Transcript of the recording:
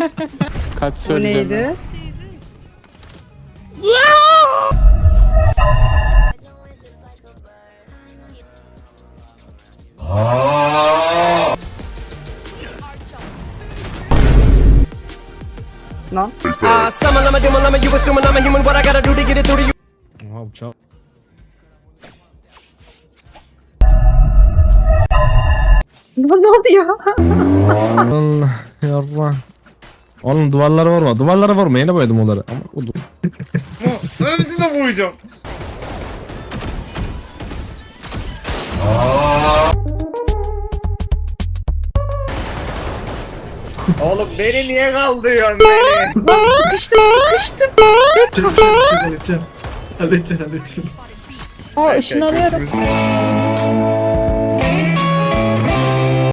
Kaç O söyleyeceğim. neydi? Lan. Uh, summon, I'm a demon, I'm a you assuming I'm a human. What I gotta do to get it through to you? Oha bıçak. ne oluyor? Allah yarra. Oğlum duvarlara vurma. Duvarlara vurma. Yine boyadım onları. Ama o du- Hepsini de boyayacağım. Oğlum beni niye kaldırıyorsun beni? Sıkıştım sıkıştım. Halledeceğim. Halledeceğim halledeceğim. Aa ışınlanıyorum.